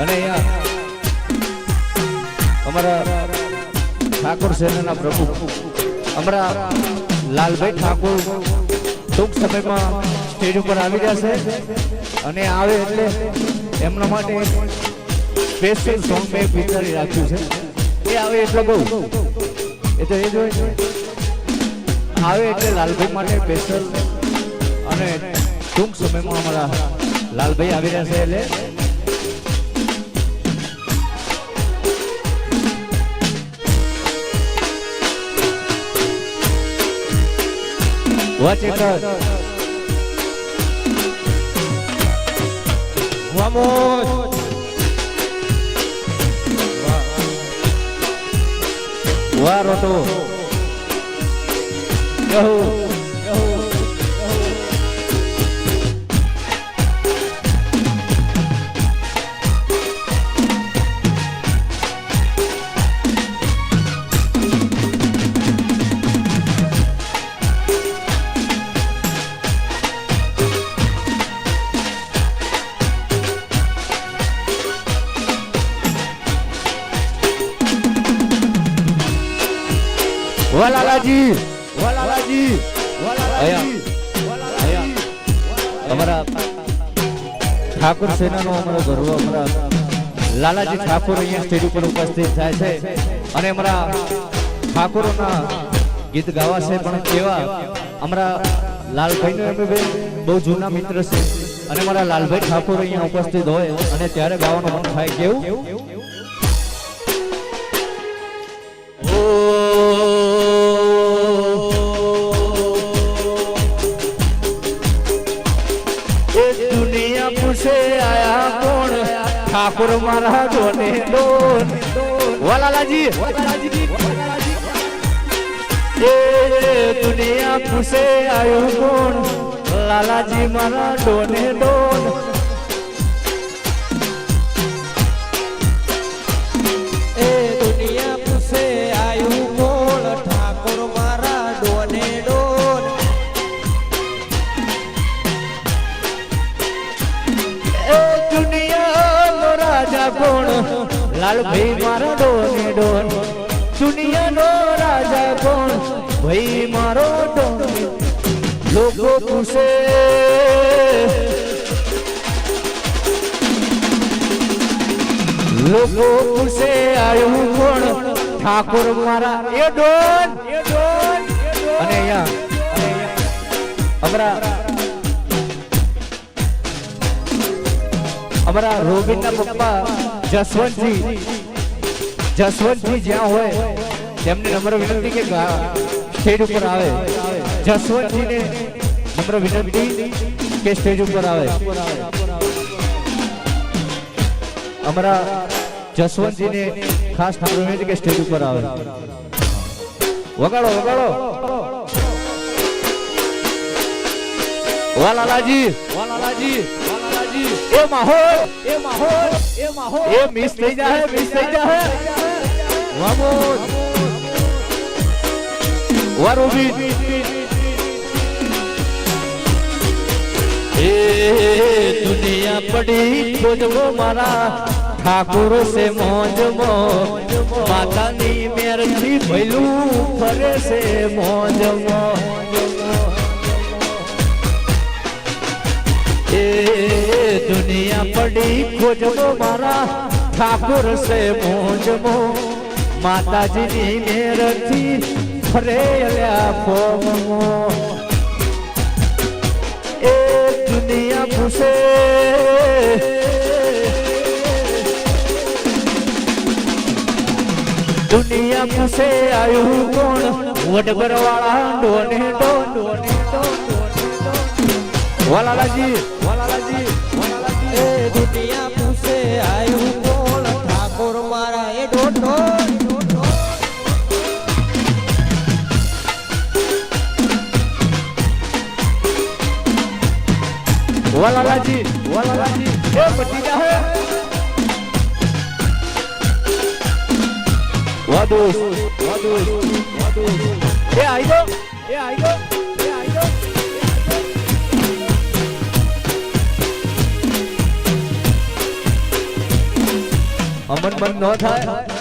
અને અહીંયા અમારા ઠાકોર સેનાના પ્રમુખ, અમારા લાલભાઈ ઠાકોર ટૂંક સમયમાં સ્ટેજ ઉપર આવી જશે અને આવે એટલે એમના માટે સ્પેશિયલ સોંગ મેં વિચારી રાખ્યું છે. એ આવે એટલે બહુ. એ તો આવે એટલે લાલભાઈ માટે ટૂંક સમયમાં અમારા લાલભાઈ આવી રહ્યા છે એટલે Out. Vamos. વાહ રોટો કહો વાહ લાલાજી વાહ લાલાજી અહીંયા અહીંયા અમારા ઠાકોર સેનાનો અમારો ગર્વ અમારા લાલાજી ઠાકોર અહીંયા સ્ટેજ ઉપર ઉપસ્થિત થાય છે અને અમારા ઠાકોરોના ગીત ગાવા છે પણ કેવા અમારા લાલભાઈનો એમ બહુ જૂના મિત્ર છે. અને મારા લાલભાઈ ઠાકોર અહીંયા ઉપસ્થિત હોય. અને ત્યારે ગાવાનું મન થાય કેવું? ઠાકોર મારા ડોને ડોન વાલાલાજી. એ દુનિયા પૂછે આયો કોણ? લાલાજી મારા ડોને ડોન કોણ? લાલભાઈ મારો ડોને ડોન. દુનિયાનો રાજા કોણ? ભાઈ મારો ડોન. લોકો પૂછે લોકો પૂછે આવ્યું કોણ? ઠાકોર મારા, એ ડોન અને અહીંયા અમારા અમારા રોબિનના પપ્પા જસવંતજી જસવંતજી જ્યાં હોય, તેમને નમ્ર વિનંતી કે સ્ટેજ ઉપર આવે. જસવંતજીને નમ્ર વિનંતી કે સ્ટેજ ઉપર આવે. અમારા જસવંતજીને ખાસ નમ્ર વિનંતી કે સ્ટેજ ઉપર આવે. વગાડો વગાડો. વાહ લાલાજી. એ માહોલ એ માહોલ એ માહોલ એ મિસ થઈ જાય મિસ થઈ જાય વામોદ વાહ રોબિન એ દુનિયા પડી ખોજવો મારા ઠાકુર સે મોજમો માતાની મેરથી ભૈલું ફરે છે મોજમો એ દુનિયા પડી ખોજમો મારા ઠાકુર સે મોજમો માતાજીની મેરથી ફરે અલ્યા ફોમો એ દુનિયા પૂછે દુનિયા પૂછે આયુ કોણ વડબર વાળા ડોને ડોન ડોને ડોન વાલાલાજી વાલાલાજી વાદોસ વાદોસ વાદોસ એ આઈ ગયો એ આઈ ગયો એ આઈ ગયો. અમન મન ન થાય.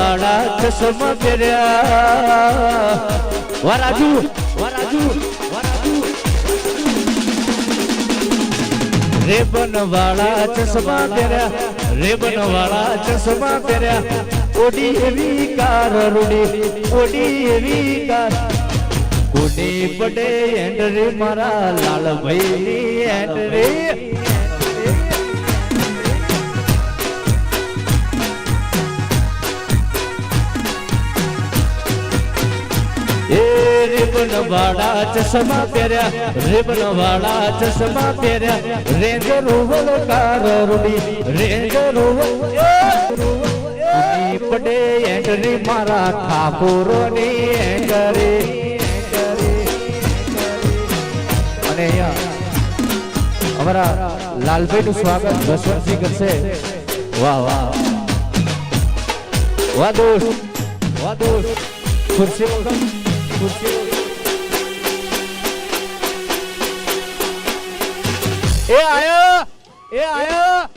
વાળા ચશ્મા પહેર્યા વરાજુ વરાજુ વરાજુ. રેબન વાળા ચશ્મા પહેર્યા રેબન વાળા ચશ્મા પહેર્યા ઓડી એવી કાર રૂડી ઓડી એવી કાર. કોડી પડે એન્ડ રે મારા લાલભાઈ ની એન્ડ રે. રેબન વાળા ચશ્મા પહેર્યા રેબન વાળા ચશ્મા પહેર્યા રેન્જ રોવર કાર રૂડી રેન્જ રોવર ઉની પડે એન્ટરી મારા ઠાકોરોની એન્ટરી અને અહીંયા અમારા લાલભાઈ નું સ્વાગત જસવંતસિંહ કરશે વાહ વાહ વાહ દોસ્ત વાહ દોસ્ત ખુરશી ખુરશી એ આયો! એ આયો!